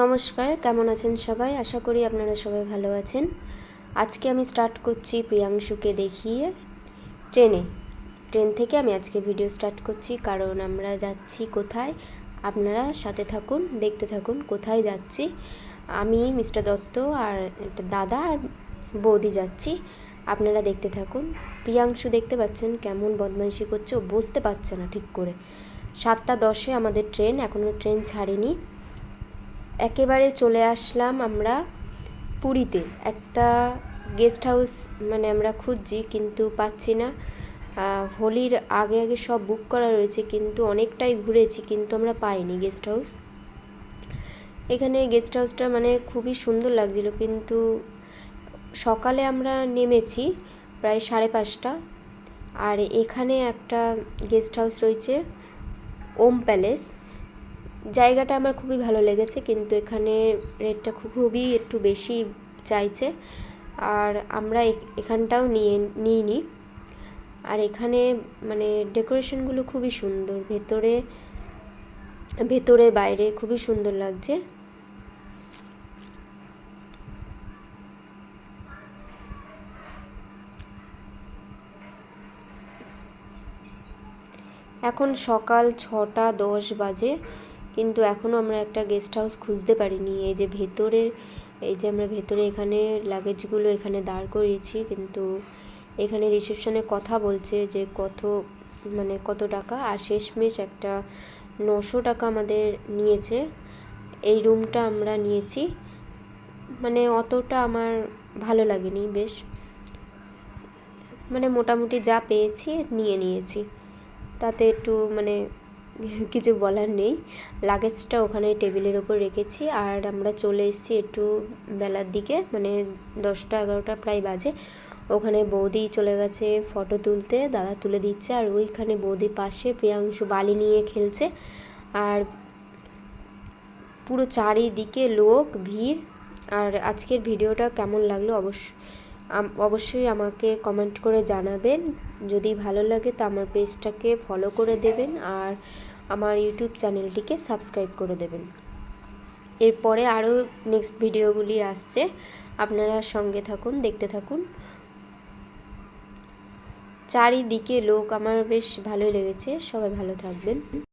নমস্কার, কেমন আছেন সবাই? আশা করি আপনারা সবাই ভালো আছেন। আজকে আমি স্টার্ট করছি প্রিয়াংশুকে দেখিয়ে ট্রেনে। ট্রেন থেকে আমি আজকে ভিডিও স্টার্ট করছি, কারণ আমরা যাচ্ছি কোথায়? আপনারা সাথে থাকুন, দেখতে থাকুন, কোথায় যাচ্ছি? আমি মিস্টার দত্ত আর দাদা আর বৌদি যাচ্ছি। আপনারা দেখতে থাকুন। প্রিয়াংশু দেখতে পাচ্ছেন কেমন বদমাইশি করছে, ও বুঝতে পারছে না ঠিক করে। সাতটা দশে আমাদের ট্রেন এখনও ট্রেন ছাড়েনি। একেবারে চলে আসলাম আমরা পুরীতে। একটা গেস্ট হাউস মানে আমরা খুঁজছি কিন্তু পাচ্ছি না। হোলির আগে আগে সব বুক করা রয়েছে কিন্তু অনেকটাই ঘুরেছি কিন্তু আমরা পাইনি গেস্ট হাউস এখানে গেস্ট হাউসটা মানে খুবই সুন্দর লাগছিল কিন্তু সকালে আমরা নেমেছি প্রায় সাড়ে পাঁচটা। আর এখানে একটা গেস্ট হাউস রয়েছে, ওম প্যালেস জায়গাটা আমার খুবই ভালো লেগেছে, কিন্তু এখানে রেটটা খুবই একটু বেশি চাইছে। আর আমরা এখানটাও নিয়ে, নিইনি। আর এখানে মানে ডেকোরেশনগুলো খুবই সুন্দর, ভেতরে ভেতরে বাইরে খুবই সুন্দর লাগছে। এখন সকাল ছটা দশ বাজে। কিন্তু এখনও আমরা একটা গেস্ট হাউস খুঁজতে পারিনি। এই যে ভেতরে এই যে আমরা ভেতরে এখানে লাগেজগুলো এখানে দাঁড় করিয়েছি, কিন্তু এখানে রিসেপশনে কথা বলছে যে কত মানে কত টাকা, আর শেষমেশ একটা নশো টাকা আমাদের নিয়েছে। এই রুমটা আমরা নিয়েছি। মানে অতটা আমার ভালো লাগেনি, বেশ। মানে মোটামুটি যা পেয়েছি নিয়ে নিয়েছি। তাতে একটু মানে কিছু বলার নেই। লাগেজটা ওখানে টেবিলের ওপর রেখেছি। আর আমরা চলে এসেছি একটু বেলার দিকে মানে দশটা এগারোটা প্রায় বাজে। ওখানে বৌদি চলে গেছে ফটো তুলতে, দাদা তুলে দিচ্ছে। আর ওইখানে বৌদি পাশে প্রিয়াংশু বালি নিয়ে খেলছে। আর পুরো চারিদিকে লোক, ভিড়। আর আজকের ভিডিওটা কেমন লাগল? অবশ্য আম- অবশ্যই আমাকে কমেন্ট করে জানাবেন। যদি ভালো লাগে তো আমার পেজটাকে ফলো করে দেবেন আর আমার ইউটিউব চ্যানেলটিকে সাবস্ক্রাইব করে দেবেন। এরপরে আরও নেক্সট ভিডিওগুলি আসছে। আপনারা সঙ্গে থাকুন, দেখতে থাকুন। চারিদিকে লোক, আমার বেশ ভালোই লেগেছে। সবাই ভালো থাকবেন।